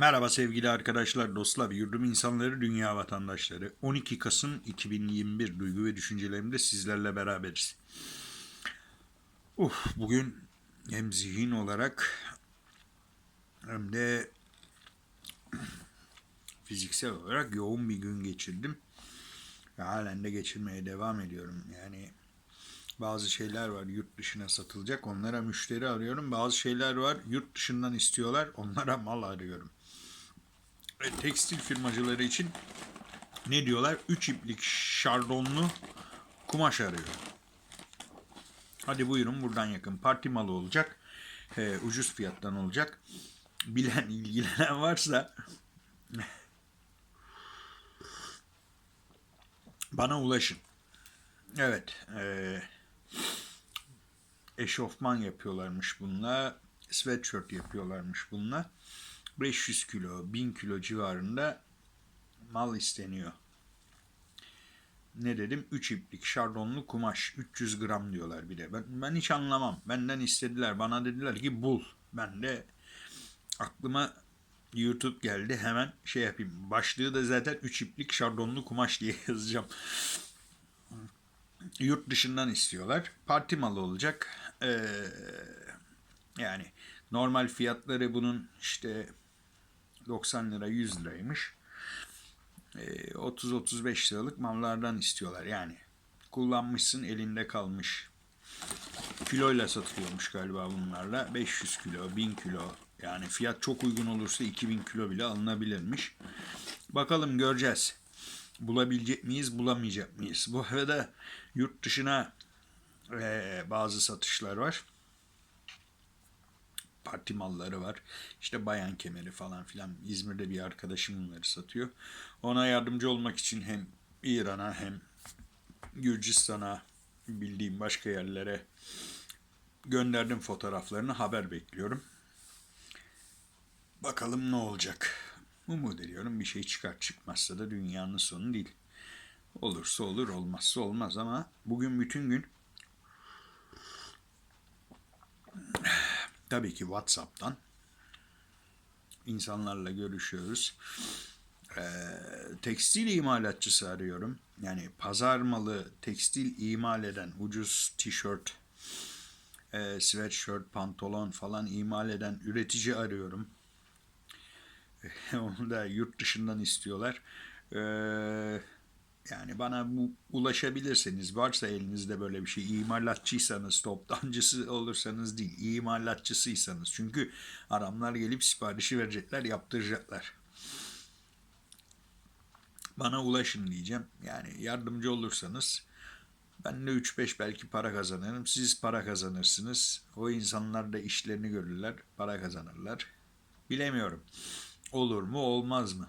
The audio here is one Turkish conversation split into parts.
Merhaba sevgili arkadaşlar, dostlar, yurdum insanları, dünya vatandaşları. 12 Kasım 2021 duygu ve düşüncelerimde sizlerle beraberiz. Uf, bugün hem zihin olarak hem de fiziksel olarak yoğun bir gün geçirdim. Ve halen de geçirmeye devam ediyorum. Yani bazı şeyler var yurt dışına satılacak. Onlara müşteri arıyorum. Bazı şeyler var yurt dışından istiyorlar. Onlara mal arıyorum. E, Tekstil firmacıları için ne diyorlar? 3 iplik şardonlu kumaş arıyor. Hadi buyurun buradan yakın. Parti malı olacak. E, ucuz fiyattan olacak. Bilen, ilgilenen varsa bana ulaşın. Evet. E, eşofman yapıyorlarmış bununla. Sweatshirt yapıyorlarmış bununla. 500 kilo, 1000 kilo civarında mal isteniyor. Ne dedim? 3 iplik şardonlu kumaş. 300 gram diyorlar bir de. Ben, ben hiç anlamam. Benden istediler. Bana dediler ki bul. Ben de aklıma YouTube geldi. Hemen şey yapayım. Başlığı da zaten 3 iplik şardonlu kumaş diye yazacağım yurt dışından istiyorlar. Parti malı olacak. Ee, yani normal fiyatları bunun işte 90 lira 100 liraymış. Ee, 30-35 liralık mallardan istiyorlar. Yani kullanmışsın elinde kalmış. Kiloyla satılıyormuş galiba bunlarla. 500 kilo, 1000 kilo. Yani fiyat çok uygun olursa 2000 kilo bile alınabilirmiş. Bakalım göreceğiz bulabilecek miyiz, bulamayacak mıyız? Bu arada yurt dışına e, bazı satışlar var. Parti malları var. İşte bayan kemeri falan filan. İzmir'de bir arkadaşım bunları satıyor. Ona yardımcı olmak için hem İran'a hem Gürcistan'a bildiğim başka yerlere gönderdim fotoğraflarını. Haber bekliyorum. Bakalım ne olacak. Umut ediyorum bir şey çıkar. Çıkmazsa da dünyanın sonu değil. Olursa olur, olmazsa olmaz ama bugün bütün gün tabii ki WhatsApp'tan insanlarla görüşüyoruz. Ee, tekstil imalatçısı arıyorum. Yani pazar malı tekstil imal eden ucuz tişört, e, sweatshirt, pantolon falan imal eden üretici arıyorum. Onu da yurt dışından istiyorlar. Ee, yani bana bu ulaşabilirseniz varsa elinizde böyle bir şey imalatçıysanız toptancısı olursanız değil imalatçısıysanız çünkü adamlar gelip siparişi verecekler yaptıracaklar. Bana ulaşın diyeceğim. Yani yardımcı olursanız ben de 3-5 belki para kazanırım. Siz para kazanırsınız. O insanlar da işlerini görürler. Para kazanırlar. Bilemiyorum. Olur mu olmaz mı?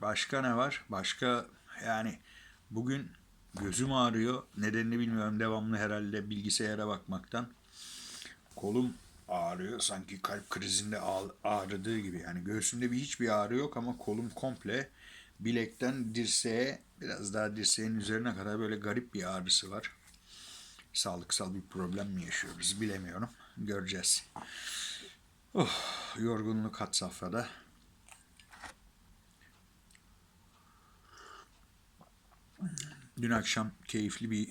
Başka ne var? Başka yani bugün gözüm ağrıyor. Nedenini bilmiyorum. Devamlı herhalde bilgisayara bakmaktan. Kolum ağrıyor. Sanki kalp krizinde ağrıdığı gibi. Yani göğsümde bir hiçbir ağrı yok ama kolum komple bilekten dirseğe biraz daha dirseğin üzerine kadar böyle garip bir ağrısı var. Sağlıksal bir problem mi yaşıyoruz bilemiyorum. Göreceğiz. Oh, yorgunluk had safhada. Dün akşam keyifli bir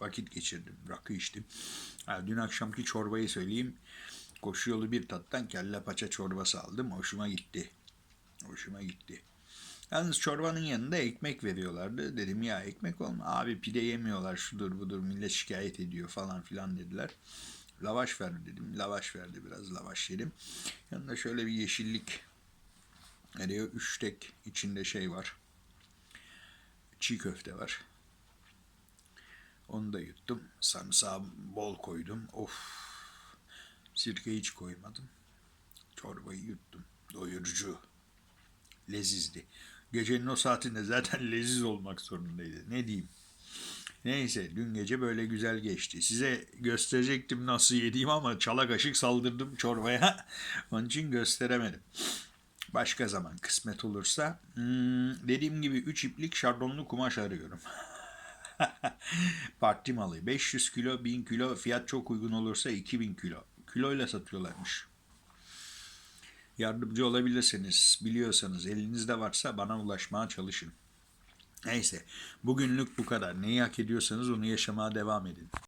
vakit geçirdim. Rakı içtim. Ha, dün akşamki çorbayı söyleyeyim. Koşu yolu bir tattan kelle paça çorbası aldım. Hoşuma gitti. Hoşuma gitti. Yalnız çorbanın yanında ekmek veriyorlardı. Dedim ya ekmek olma. Abi pide yemiyorlar şudur budur millet şikayet ediyor falan filan dediler. Lavaş ver dedim. Lavaş verdi biraz lavaş yedim. Yanında şöyle bir yeşillik eriyor. Üç tek içinde şey var. Çiğ köfte var. Onu da yuttum. Sarımsağı bol koydum. Of. Sirke hiç koymadım. Çorbayı yuttum. Doyurucu. Lezizdi. Gecenin o saatinde zaten leziz olmak zorundaydı. Ne diyeyim? Neyse dün gece böyle güzel geçti. Size gösterecektim nasıl yediğim ama çala kaşık saldırdım çorbaya. Onun için gösteremedim. Başka zaman kısmet olursa. Hmm, dediğim gibi 3 iplik şardonlu kumaş arıyorum. Parti malı. 500 kilo, 1000 kilo. Fiyat çok uygun olursa 2000 kilo. Kiloyla satıyorlarmış. Yardımcı olabilirseniz, biliyorsanız, elinizde varsa bana ulaşmaya çalışın. Neyse, bugünlük bu kadar. Neyi hak ediyorsanız onu yaşamaya devam edin.